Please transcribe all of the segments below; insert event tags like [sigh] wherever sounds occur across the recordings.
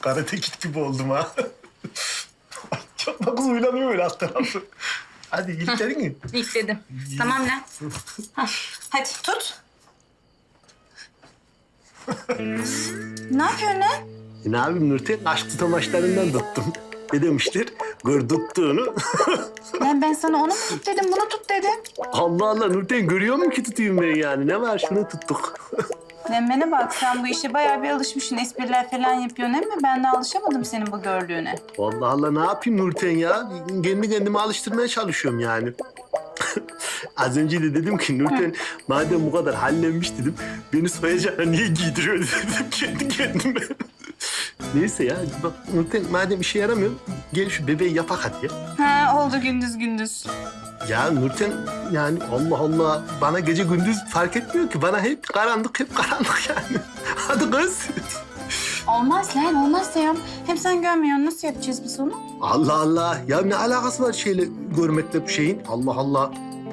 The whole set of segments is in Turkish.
Karate kit gibi oldum ha. [laughs] Yapma kız uylanıyor öyle alt tarafı. Hadi [laughs] ilklerin mi? İlk dedim. Tamam lan. Hah, Hadi tut. ne yapıyorsun lan? E ne yapayım Nurten? Aşk tutamaçlarından tuttum. Ne demişler? Gör tuttuğunu. [laughs] Lan ben sana onu mu tut dedim, bunu tut dedim. Allah Allah Nurten görüyor musun ki tutayım ben yani? Ne var şunu tuttuk. Bana bak sen bu işe bayağı bir alışmışsın. Espriler falan yapıyorsun ama ben de alışamadım senin bu gördüğüne. Allah Allah ne yapayım Nurten ya? Kendi kendime alıştırmaya çalışıyorum yani. [laughs] Az önce de dedim ki Nurten madem bu kadar hallenmiş dedim beni soyacağına niye giydiriyor [laughs] dedim kendi kendime. [laughs] Neyse ya bak Nurten madem işe yaramıyor gel şu bebeği yapak hadi ya. Ha oldu gündüz gündüz. Ya Nurten yani Allah Allah bana gece gündüz fark etmiyor ki. Bana hep karanlık hep karanlık yani. [laughs] Hadi kız. Olmaz lan olmaz ya. Hem sen görmüyorsun nasıl yapacağız biz onu? Allah Allah. Ya ne alakası var şeyle görmekle bu şeyin? Allah Allah.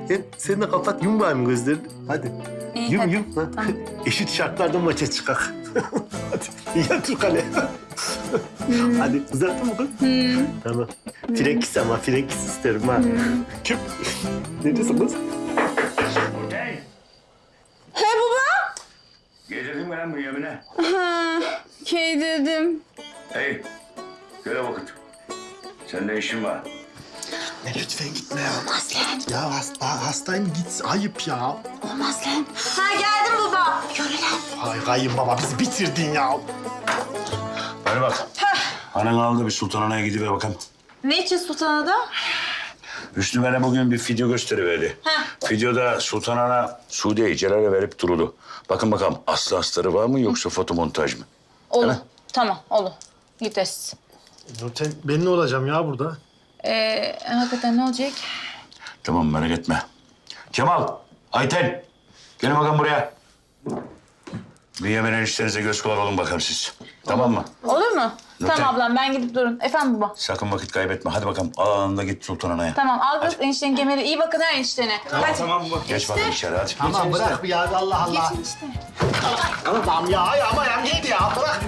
Hem sen de kapat yum var mı gözlerini? Hadi. İyi yum hadi. yum. Ha. Tamam. [laughs] Eşit şartlarda maça çıkak. [laughs] hadi. Yatır kale. Hadi uzattın mı kız? Tamam. Frenkis ama frenkis isterim ha. Kim? ne diyorsun kız? Hey! He baba. Getirdin mi lan bu yemine? Ha, şey dedim. Hey! Göre vakit. Sende işin var. Ne lütfen gitme ya. Olmaz lan. Ya hasta, hastayım git. Ayıp ya. Olmaz lan. Ha geldim baba. Yürü lan. Ay kayınbaba bizi bitirdin ya. Bana bak. Anan aldı bir sultananaya gidiver bakalım. Ne için sultana da? Hüsnü bana bugün bir video gösteriverdi. Videoda Sultan Ana Suudi'yi Celal'e verip durulu. Bakın bakalım aslı astarı var mı yoksa fotomontaj mı? Olur. Tamam olur. Gideriz. Nurten ben ne olacağım ya burada? Ee, hakikaten ne olacak? Tamam merak etme. Kemal, Ayten. Gelin bakalım buraya. Bünyamin eniştenize göz kulak olun bakalım siz. Tamam mı? Olur mu? Nurten. Tamam ablam ben gidip durun. Efendim baba. Sakın vakit kaybetme. Hadi bakalım anında git Sultan Ana'ya. Tamam al kız eniştenin kemeri. İyi bakın ha eniştene. Hadi. Geç bakalım içeri hadi. Tamam bırak bir ya Allah Allah. Geçin işte. Tamam ya ay ama ya neydi ya bırak.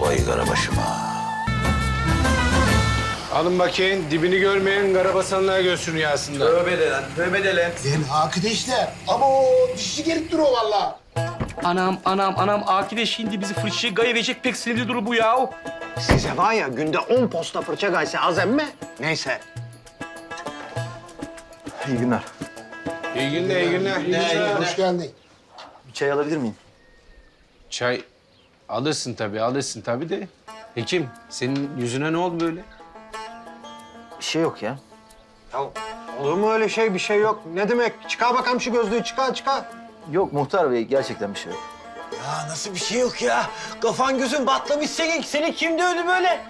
Vay karabaşıma. Alın bakayım dibini görmeyen karabasanlığa göğsünü yağsınlar. Tövbe de lan, tövbe de lan. Lan arkadaşlar ama o dişi gelip duruyor valla. Anam, anam, anam. Akide şimdi bizi fırçayı gayverecek pek sinirli duru bu ya. Size var ya günde 10 posta fırça gayse az emme. Neyse. İyi günler. İyi günler, iyi günler. İyi günler. Hoş geldin. Bir çay alabilir miyim? Çay alırsın tabii, alırsın tabii de. Hekim, senin yüzüne ne oldu böyle? Bir şey yok ya. Ya olur mu öyle şey? Bir şey yok. Ne demek? Çıkar bakalım şu gözlüğü. Çıkar, çıkar. Yok muhtar bey gerçekten bir şey yok. Ya nasıl bir şey yok ya? Kafan gözün batlamış senin. Seni kim dövdü böyle?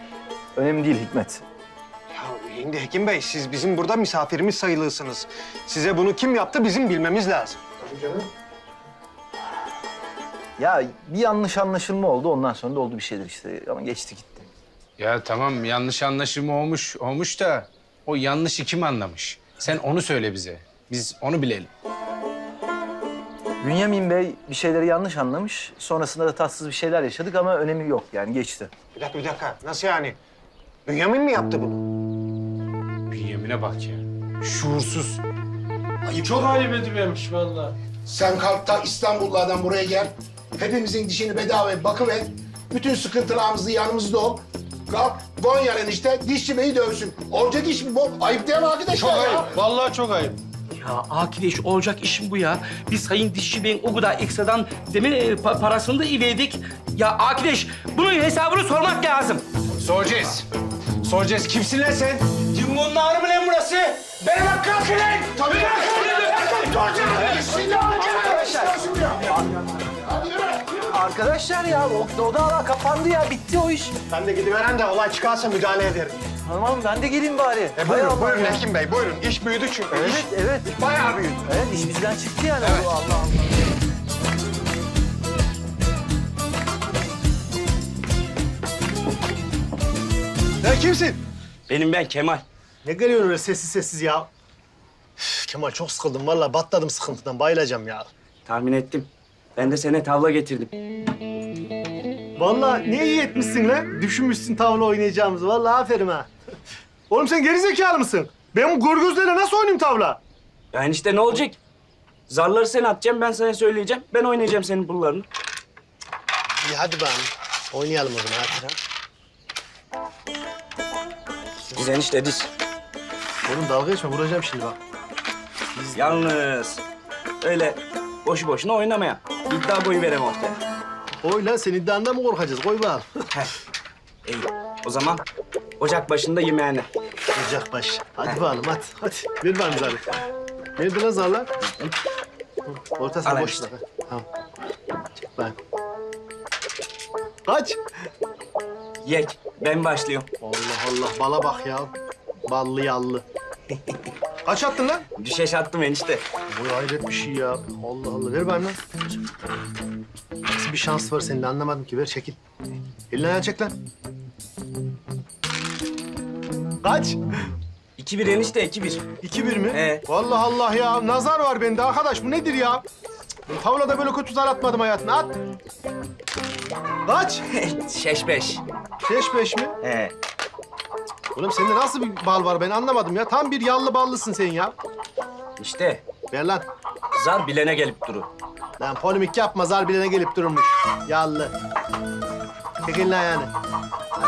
Önemli değil Hikmet. Ya şimdi Hekim Bey, siz bizim burada misafirimiz sayılırsınız. Size bunu kim yaptı bizim bilmemiz lazım. Ya bir yanlış anlaşılma oldu ondan sonra da oldu bir şeyler işte ama geçti gitti. Ya tamam yanlış anlaşılma olmuş, olmuş da o yanlışı kim anlamış? Sen onu söyle bize. Biz onu bilelim. Bünyamin Bey bir şeyleri yanlış anlamış. Sonrasında da tatsız bir şeyler yaşadık ama önemi yok yani geçti. Bir dakika, bir dakika. Nasıl yani? Bünyamin mi yaptı bunu? Bünyamin'e bak ya. Şuursuz. Çok ayıp edivermiş vallahi. Sen kalk da İstanbul'lardan buraya gel. Hepimizin dişini bedava bakıver. Bütün sıkıntılarımızı yanımızda ol. Kalk Gonya'nın işte dişçi beyi dövsün. Olacak iş mi bu? Ayıp değil mi arkadaşlar ya? Vallahi çok ayıp. Ya Akideş olacak işim bu ya. Biz Sayın Dişçi Bey'in o kadar ekstradan demin e, pa- parasını da iverdik. Ya Akideş bunun hesabını sormak lazım. Soracağız. Soracağız. Kimsin lan sen? Kim bunun ağrı mı lan burası? Benim hakkım lan! Tabii Arkadaşlar ya o, o dava kapandı ya bitti o iş. Ben de gidiveren de olay çıkarsa müdahale ederim. Tamam ben de geleyim bari. E Hay buyurun, Allah buyurun ya. Hekim Bey, buyurun. İş büyüdü çünkü. Evet İş evet. bayağı büyüdü. Evet iş bizden çıktı yani. Allah Allah. Sen kimsin? Benim ben Kemal. Ne geliyorsun öyle sessiz sessiz ya? Üf, Kemal çok sıkıldım vallahi batladım sıkıntıdan bayılacağım ya. Tahmin ettim. Ben de sana tavla getirdim. Vallahi ne iyi etmişsin lan. Düşünmüşsün tavla oynayacağımızı. Vallahi aferin ha. Oğlum sen geri zekalı mısın? Ben bu görgözlerle nasıl oynayayım tavla? Yani işte ne olacak? Zarları sen atacaksın, ben sana söyleyeceğim. Ben oynayacağım senin pullarını. İyi hadi bakalım. Oynayalım o zaman hadi. ha. Diz enişte diz. Oğlum dalga geçme vuracağım şimdi bak. Yalnız öyle boşu boşuna oynamaya. İddia boyu verem ortaya. Oy lan sen iddiandan mı korkacağız? Koy bakalım. İyi. O zaman ocak başında yemeğine. Ocak baş. Hadi bakalım hadi. Hadi. Ver bakalım zarı. Nerede lan zarlar? Ortasına Al boş işte. Tamam. Çek bakalım. Kaç? Yek. Ben başlıyorum. Allah Allah bala bak ya. Ballı yallı. Kaç attın lan? Düşeş attım enişte. Bu hayret bir şey ya. Allah Allah. Ver bana. Nasıl bir şans var senin anlamadım ki. Ver çekil. Elini ayağını çek lan. Kaç? 2-1 enişte 2-1. İki bir mi? He. Allah Allah ya. Nazar var bende arkadaş. Bu nedir ya? Ben tavlada böyle kötü zar atmadım hayatımda. At. Kaç? [laughs] Şeş beş. Beş beş mi? He. Oğlum sende nasıl bir bal var ben anlamadım ya. Tam bir yallı ballısın sen ya. İşte Ver lan. zar bilene gelip duru. Lan polemik yapma zar bilene gelip durmuş. Yallı. Çek elini ayağını. Hadi.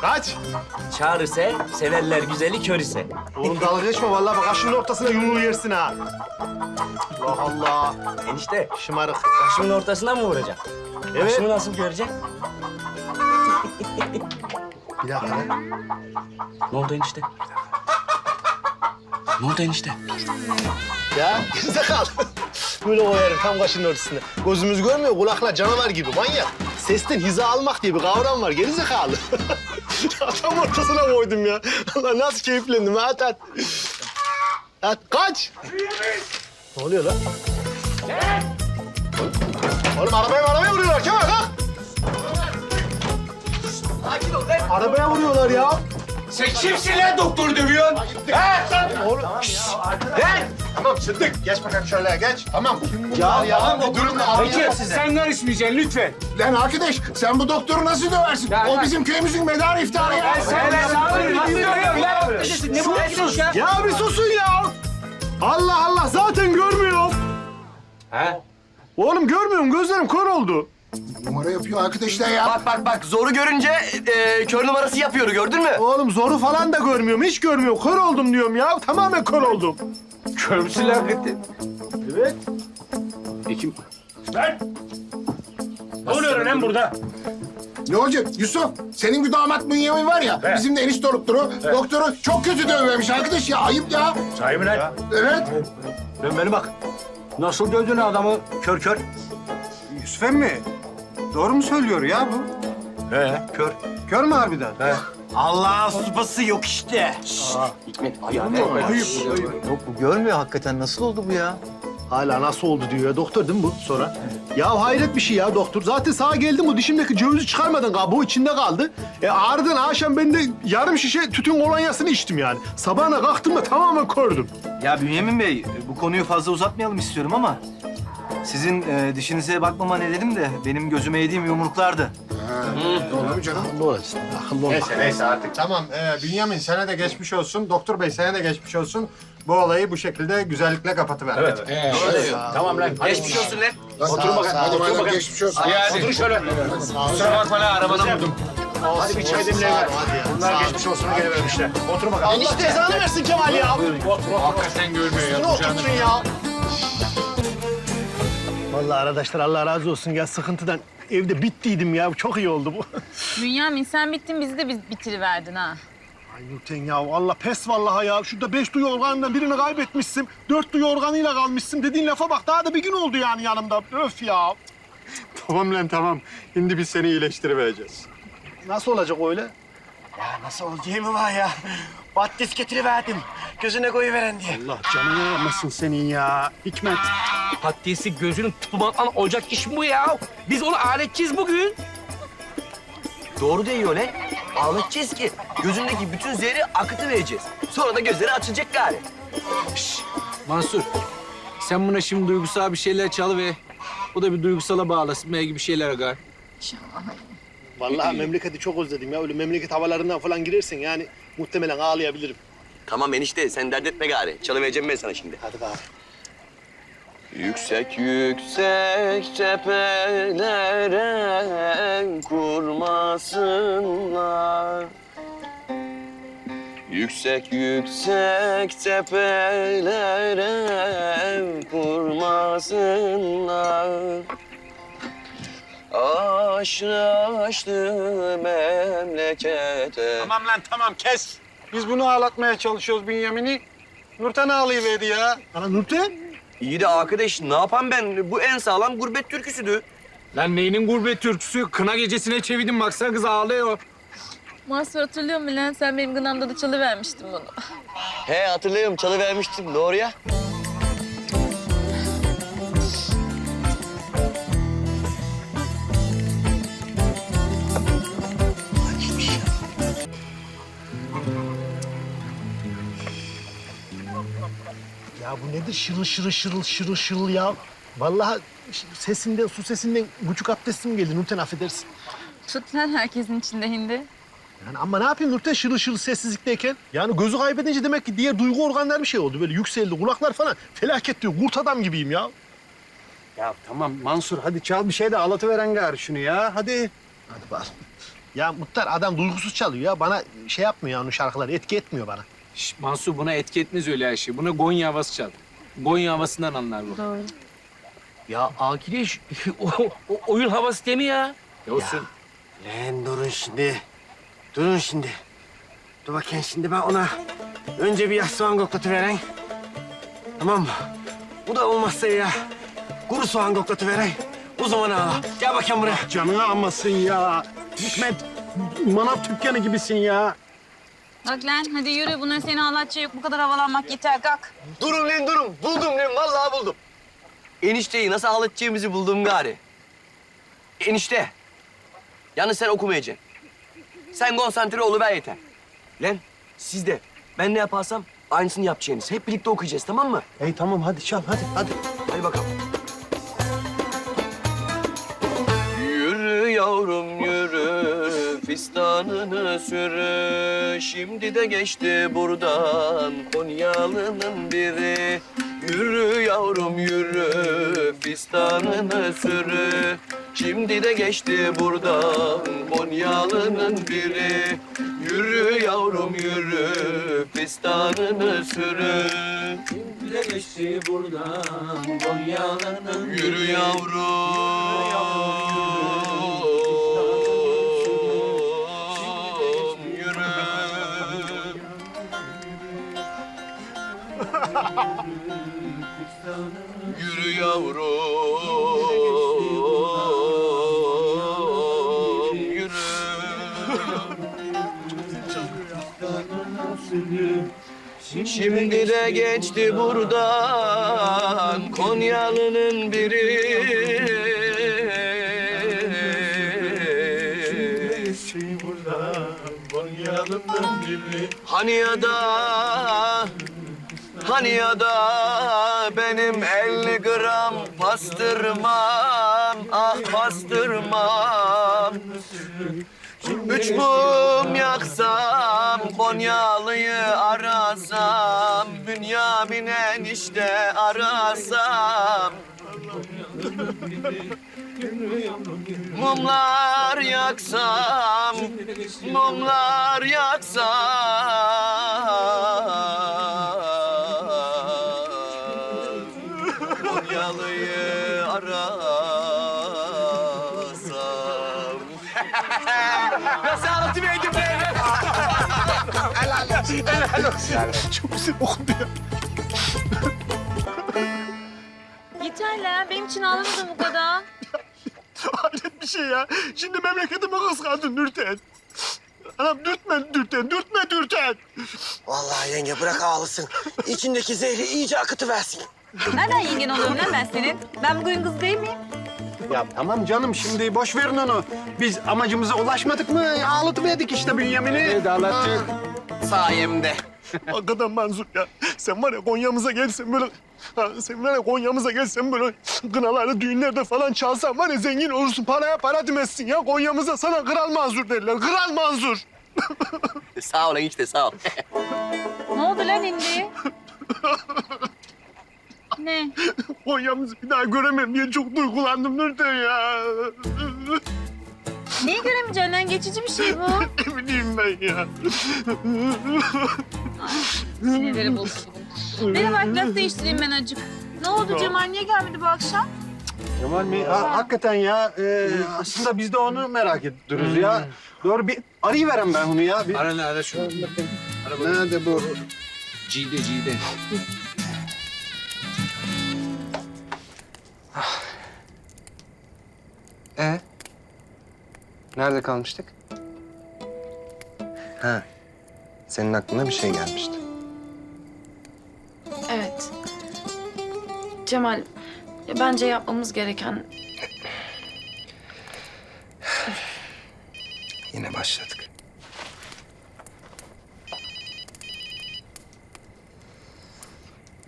Kaç? Çağır ise, severler güzeli kör ise. Oğlum dalga geçme vallahi bak kaşının ortasına yumruğu yersin ha. Allah Allah. Enişte, Şımarık. başımın ortasına mı vuracaksın? Evet. Başımı nasıl göreceksin? Bir dakika. Ne oldu enişte? Ne oldu enişte? Ya gerizekalı. Böyle koyarım tam kaşının ortasına. Gözümüz görmüyor, kulaklar canavar gibi manyak. Sesten hiza almak diye bir kavram var gerizekalı. [laughs] tam ortasına koydum ya. Allah nasıl keyiflendim at at. At kaç. Ne oluyor lan? Oğlum arabaya arabaya vuruyorlar Kemal kalk. Arabaya vuruyorlar ya. Sen kimsin lan doktor dövüyorsun? Oğlum. Gel. Tamam Sıddık. Geç bakalım şöyle geç. Tamam. Ya ya bu durumda size. Sen karışmayacaksın lütfen. Lan arkadaş sen bu doktoru nasıl döversin? o bizim köyümüzün medarı iftiharı ya. Ne bu ya? Ya bir susun ya. Allah Allah zaten görmüyorum. Ha? Oğlum görmüyorum gözlerim kör oldu. Numara yapıyor arkadaşlar ya. Bak bak bak zoru görünce e, kör numarası yapıyor gördün mü? Oğlum zoru falan da görmüyorum hiç görmüyorum. Kör oldum diyorum ya tamamen kör oldum. Kör müsün lan hakikaten? Evet. Ne oluyor lan burada? Ne olacak Yusuf? Senin bir damat Bünyamin var ya. Bizim de enişte olup duru. Doktoru çok kötü dövmemiş arkadaş ya. Ayıp ya. Sahi mi lan? Evet. Dön beni bak. Nasıl dövdün adamı kör kör? Yusuf emmi. Doğru mu söylüyor ya bu? He. Kör. Kör mü harbiden? Allah supası yok işte. Yok bu görmüyor hakikaten. Nasıl oldu bu ya? Hala nasıl oldu diyor ya doktor değil mi bu sonra? Ya hayret bir şey ya doktor. Zaten sağa geldim bu dişimdeki cevizi çıkarmadın kabuğu içinde kaldı. E ardından akşam ben de yarım şişe tütün kolonyasını içtim yani. Sabahına kalktım da tamamen kördüm. Ya Bünyamin Bey, bu konuyu fazla uzatmayalım istiyorum ama... Sizin e, dişinize bakmama ne dedim de benim gözüme yediğim yumruklardı. Doğru mu canım? Ne olacak? Akıllı. Neyse neyse artık tamam. Ee, Bünyamin sana da geçmiş olsun. Doktor bey sana da geçmiş olsun. Bu olayı bu şekilde güzellikle kapatıver. Evet. Tamam lan. Geçmiş olsun lan. Otur bakalım. Hadi bakalım geçmiş olsun. Otur şöyle. Kusura bakma lan arabadan vurdum. Hadi bir çay demle ver. Bunlar geçmiş olsun geri vermişler. Otur bakalım. Allah cezanı versin Kemal ya. Hakikaten görmüyor ya. Şunu oturtun ya. Vallahi arkadaşlar Allah razı olsun ya sıkıntıdan evde bittiydim ya. Çok iyi oldu bu. [laughs] Bünyamin sen bittin bizi de biz bitiriverdin ha. Ay Nurten ya Allah pes vallahi ya. Şurada beş duyu organından birini kaybetmişsin. Dört duyu organıyla kalmışsın. Dediğin lafa bak daha da bir gün oldu yani yanımda. Öf ya. Tamam lan tamam. Şimdi biz seni iyileştirivereceğiz. Nasıl olacak öyle? Nasıl oldu değil mi var ya? Battis getiriverdim. Gözüne koyuveren diye. Allah canını yanmasın senin ya. Hikmet. Patatesi gözünün tutmaktan olacak iş mi bu ya? Biz onu aletçiyiz bugün. Doğru diyor lan. Ağlatacağız ki gözündeki bütün zehri akıtı vereceğiz. Sonra da gözleri açılacak gari. Mansur Sen buna şimdi duygusal bir şeyler çalı ve o da bir duygusala bağlasın. Belki bir şeyler agar. Vallahi memleketi çok özledim ya. Öyle memleket havalarından falan girersen yani muhtemelen ağlayabilirim. Tamam enişte sen dert etme gari. Çalıvereceğim ben sana şimdi. Hadi bakalım. Yüksek yüksek tepelere kurmasınlar. Yüksek yüksek tepelere kurmasınlar. Aşrı memlekete. Tamam lan tamam kes. Biz bunu ağlatmaya çalışıyoruz Bünyamin'i. Nurten ağlayıverdi ya. Ana Nurten. İyi de arkadaş ne yapan ben? Bu en sağlam gurbet türküsüdü. Lan neyinin gurbet türküsü? Kına gecesine çevirdim baksana kız ağlıyor. Mansur hatırlıyor musun lan? Sen benim gınamda da çalıvermiştin bunu. He hatırlıyorum çalıvermiştim doğru ya. Nedir şırıl şırıl şırıl şırıl şırıl ya. Vallahi sesinden, su sesinden buçuk abdestim geldi Nurten affedersin. Tut lan herkesin içinde hindi. Yani ama ne yapayım Nurten şırıl şırıl sessizlikteyken? Yani gözü kaybedince demek ki diğer duygu organları bir şey oldu. Böyle yükseldi, kulaklar falan felaket diyor. Kurt adam gibiyim ya. Ya tamam Mansur hadi çal bir şey de ağlatıveren gari şunu ya. Hadi. Hadi bakalım. Ya Muhtar adam duygusuz çalıyor ya. Bana şey yapmıyor yani şarkılar etki etmiyor bana. Şş, Mansur buna etki etmez öyle her şey. Buna Gonya havası çal. Gonya havasından anlar bu. Doğru. Ya Akileş [laughs] o, o oyun havası değil mi ya? Ya olsun. Lan durun şimdi. Durun şimdi. Dur bakayım şimdi ben ona önce bir yaş soğan koklatıvereyim. Tamam mı? Bu da olmazsa ya kuru soğan koklatıvereyim. O zaman ağla. Gel bakayım buraya. Canını almasın ya. Hikmet manav dükkanı gibisin ya. Bak lan hadi yürü. Bunların seni ağlatacak yok. Bu kadar havalanmak yeter. Kalk. Durun lan durun. Buldum lan vallahi buldum. Enişteyi nasıl ağlatacağımızı buldum gari. Enişte. Yalnız sen okumayacaksın. Sen konsantre oluver yeter. Lan siz de ben ne yaparsam aynısını yapacaksınız. Hep birlikte okuyacağız tamam mı? Ey tamam hadi çal hadi hadi. Hadi bakalım. Yürü yavrum yürü, fistanını sürü. Şimdi de geçti buradan Konyalı'nın biri. Yürü yavrum yürü, fistanını sürü. Şimdi de geçti buradan Konyalı'nın biri. Yürü yavrum yürü, fistanını sürü. Şimdi de geçti buradan Konyalı'nın Yürü yavrum, yavrum, yürü. Şimdi de geçti buradan Konyalı'nın biri. Hani ya da Hani ya da benim 50 gram pastırmam, ah pastırmam. Üç mum yaksam, Konyalı'yı arasam, Bünyamin enişte arasam. Mumlar yaksam, mumlar yaksam. Konyalı'yı arasam. [laughs] Nasıl anlatıverdim be? Çok güzel okundu ya. Yeter lan. Benim için ağlamadın bu kadar. Hayret bir şey ya. Şimdi memleketime kıskandın Nurten. Anam dürtme Nurten, dürtme Nurten. Vallahi yenge bırak ağlasın. İçindeki zehri iyice akıtıversin. Nereden yengen oluyorum lan ben senin? Ben bugün kız değil miyim? Ya tamam canım şimdi boş verin onu. Biz amacımıza ulaşmadık mı? Ağlatıverdik işte Bünyamin'i. Evet ağlatacak. Sayemde. [laughs] Hakikaten Manzur ya. Sen var ya Konya'mıza gelsen böyle... Ha, sen var ya Konya'mıza gelsen böyle kınalarda, düğünlerde falan çalsan var ya zengin olursun. Paraya para demezsin ya. Konya'mıza sana Kral Manzur derler. Kral Manzur. sağ ol enişte sağ ol. Ne oldu lan indi? [laughs] ne? Konya'mızı bir daha göremem diye çok duygulandım Nurten ya. Neyi göremeyeceksin lan? Geçici bir şey bu. [laughs] ne bileyim ben ya. Sinirleri bozuldu. Bana bak laf değiştireyim ben acık. Ne oldu Cemal? Niye gelmedi bu akşam? Kemal mi? Ha, hakikaten ya. e, aslında biz de onu merak ediyoruz ya. Doğru bir arayıverem ben onu ya. Bir... Ara nerede şu? Nerede bu? Cide cide. Ee? Nerede kalmıştık? Ha. Senin aklına bir şey gelmişti. Evet. Cemal, ya bence yapmamız gereken... Yine başladık.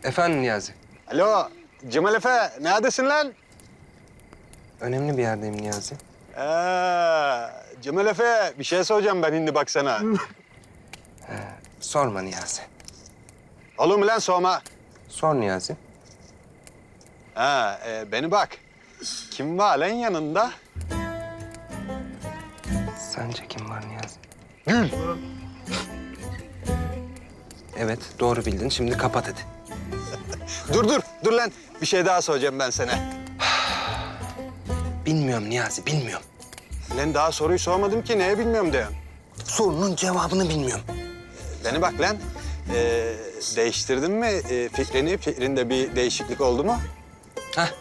Efendim Niyazi. Alo Cemal Efe neredesin lan? Önemli bir yerdeyim Niyazi. Ee, Cemal Efe bir şey soracağım ben şimdi bak sana. Sorma Niyazi. Olur mu lan sorma? Sor Niyazi. Ha, e, beni bak. Kim var lan yanında? Sence kim var Niyazi? Gül. Evet doğru bildin. Şimdi kapat hadi. [laughs] Dur dur, dur lan. Bir şey daha soracağım ben sana. Bilmiyorum Niyazi bilmiyorum. Lan daha soruyu sormadım ki neye bilmiyorum diyorum. Sorunun cevabını bilmiyorum. Beni bak lan. Ee, değiştirdin mi e, fikrini? Fikrinde bir değişiklik oldu mu? Heh,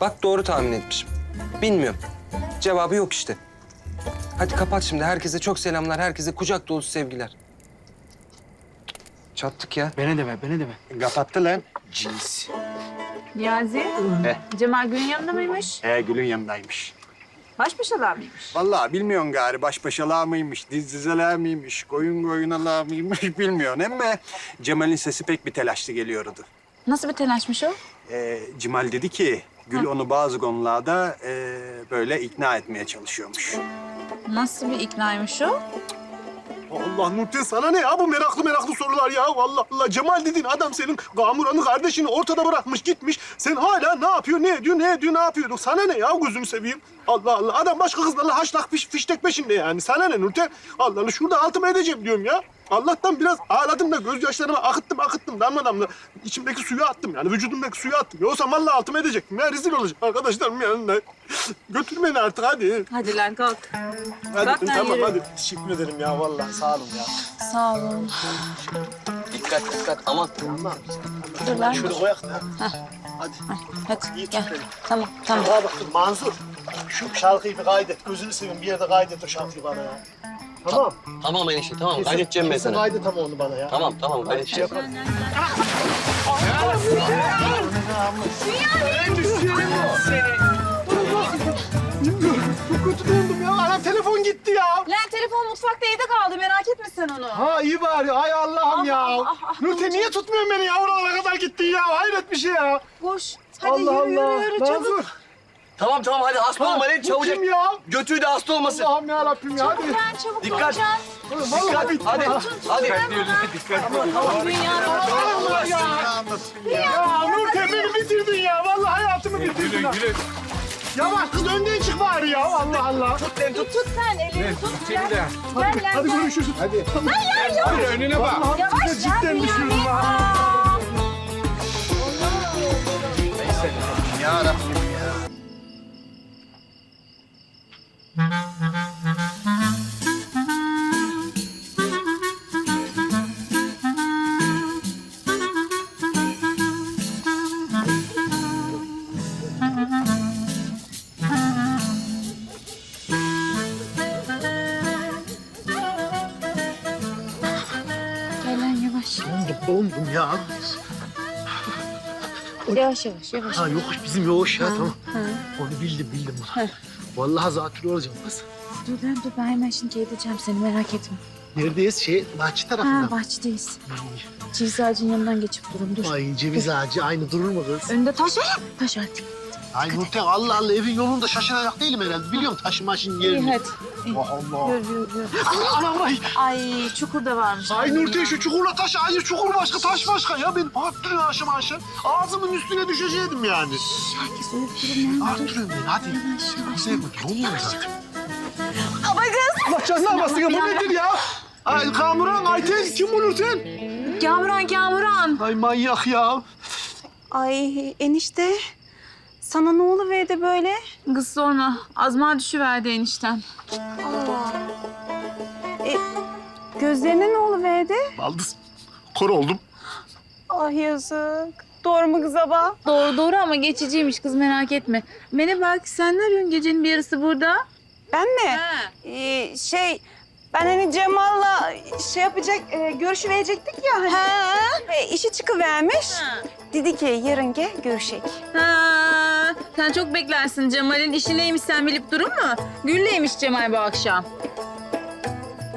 bak doğru tahmin etmişim. Bilmiyorum. Cevabı yok işte. Hadi kapat şimdi. Herkese çok selamlar. Herkese kucak dolusu sevgiler. Çattık ya. Beni deme, beni deme. Kapattı lan. Cins. Niyazi, Cemal Gül'ün yanında mıymış? He Gül'ün yanındaymış. Baş başalar mıymış? Vallahi bilmiyorsun gari baş başalar mıymış, diz dizeler miymiş, koyun koyunalar mıymış [laughs] bilmiyorsun. Ama Cemal'in sesi pek bir telaşlı geliyordu. Nasıl bir telaşmış o? Ee, Cemal dedi ki Gül onu bazı konularda e, böyle ikna etmeye çalışıyormuş. Nasıl bir iknaymış o? Allah Nurten sana ne ya bu meraklı meraklı sorular ya. Allah Allah Cemal dediğin adam senin Gamuran'ın kardeşini ortada bırakmış gitmiş. Sen hala ne yapıyor, ne ediyor, ne ediyor, ne yapıyor? Sana ne ya gözünü seveyim. Allah Allah adam başka kızlarla haşlak fiş, fiştek peşinde yani. Sana ne Nurten? Allah Allah şurada altıma edeceğim diyorum ya. Allah'tan biraz ağladım da gözyaşlarımı akıttım akıttım damla damla. İçimdeki suyu attım yani vücudumdaki suyu attım. Yoksa vallahi altıma edecektim ya rezil olacak arkadaşlarım yanında. Götür beni artık hadi. Hadi lan kalk. Hadi lan tamam yürü. hadi. Teşekkür ederim ya vallahi sağ olun ya. Sağ olun. Dikkat dikkat aman. Dur lan. Şöyle koyak da. Hadi İyi gel. beni. Tamam, tamam. Bana bak dur Manzur. Şu şarkıyı bir kaydet. Gözünü seveyim bir yerde kaydet o şarkıyı bana ya. Tamam. Tamam enişte tamam kaydedeceğim ben kesin sana. kaydet ama onu bana ya. Tamam tamam kaydedeceğim. Çok kötü döndüm ya. Anam telefon gitti ya. Lan telefon mutfakta evde kaldı. Merak etme sen onu. Ha iyi bari. Ay Allah'ım ya. ah, ah, Nurten niye tutmuyorsun beni ya? Oralara kadar gittin ya. Hayret bir şey ya. Koş. Hadi Allah yürü, Allah. yürü, yürü, çabuk. Manzur. Tamam tamam hadi hasta olma lan Bu çabucak. kim ya? Götüğü de hasta olmasın. Allah'ım ya Rabbim ya. Hadi. Çabuk lan, çabuk Dikkat. olacaksın. Vallahi bitti. Hadi ya. hadi. Allah ya. Ya Nurten beni bitirdin ya. Vallahi hayatımı bitirdin. ha. Yavaş kız önden çık bari ya. Allah Allah. Tut sen elini tut. Gel, gel, Hadi, gel, hadi gel. görüşürüz. Hadi. Hadi önüne bak. Vallahi Yavaş ya, cidden düşürdüm Bünyamin. ha. Ya Rabbim ya. Yavaş. Dondum ya. Yavaş yavaş yavaş. Ha yokuş bizim yokuş ya tamam. Onu bildim bildim bunu. Vallahi zatürre olacağım kız. Dur lan dur ben hemen şimdi edeceğim seni merak etme. Neredeyiz? Şey, bahçe tarafında. Ha bahçedeyiz. Ceviz ağacının yanından geçip durun dur. Ay ceviz ağacı aynı durur mu kız? Önünde taş var. Taş artık. Ay Nurten Allah Allah evin yolunda şaşıracak değilim herhalde. Biliyorum taşı maşın İyi yerini. hadi. Allah Allah. Yürü yürü yürü. Anam ay. Ay çukur da varmış. Ay Nurten şu çukurla taş. Hayır çukur başka taş başka ya. Ben arttırıyorum aşım aşım. Ağzımın üstüne düşecektim yani. Herkes uyup durun ya. Arttırıyorum ben hadi. Güzel bu. Olmuyor zaten. Ama kız. Allah canına almasın ya. Bu nedir ya? Ay Kamuran, Ayten kim bu Nurten? Kamuran Kamuran. Ay manyak ya. Ay enişte. Sana ne oluverdi böyle? Kız sorma. Azma düşüverdi enişten. E, gözlerine ne oluverdi? Baldız. Kor oldum. Ah yazık. Doğru mu kız abla? Doğru doğru ama geçiciymiş kız merak etme. Bana bak sen ne arıyorsun gecenin bir yarısı burada? Ben mi? Ha. Ee, şey ben hani Cemal'la şey yapacak, e, görüşü verecektik ya. Hani. Ha. E, işi çıkıvermiş. Dedi ki yarın gel görüşek. Ha. Sen çok beklersin Cemal'in işi neymiş sen bilip durur mu? Gül'leymiş Cemal bu akşam.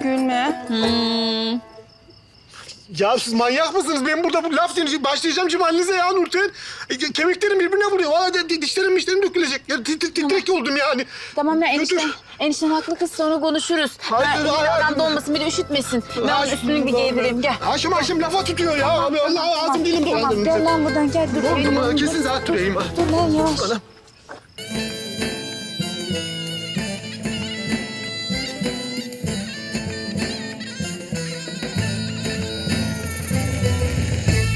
Gülme. Hmm. Ya siz manyak mısınız? Ben burada bu laf dinleyeceğim. Başlayacağım cimalinize ya Nurten. E, kemiklerim birbirine vuruyor. Valla de- dişlerim dişlerim dökülecek. Ya, tit- tit- titrek oldum yani. Tamam ya Götür. enişten, enişten haklı kız sonra konuşuruz. Hayır, ha, hayır, hayır. adam donmasın bir de üşütmesin. Ben onun üstünü bir giydireyim gel. Haşim haşim lafa tutuyor ya. Abi Allah ağzım dilim Tamam dolandı. gel lan buradan gel. Dur, dur, Kesin zaten türeyim. Dur lan yavaş. Anam.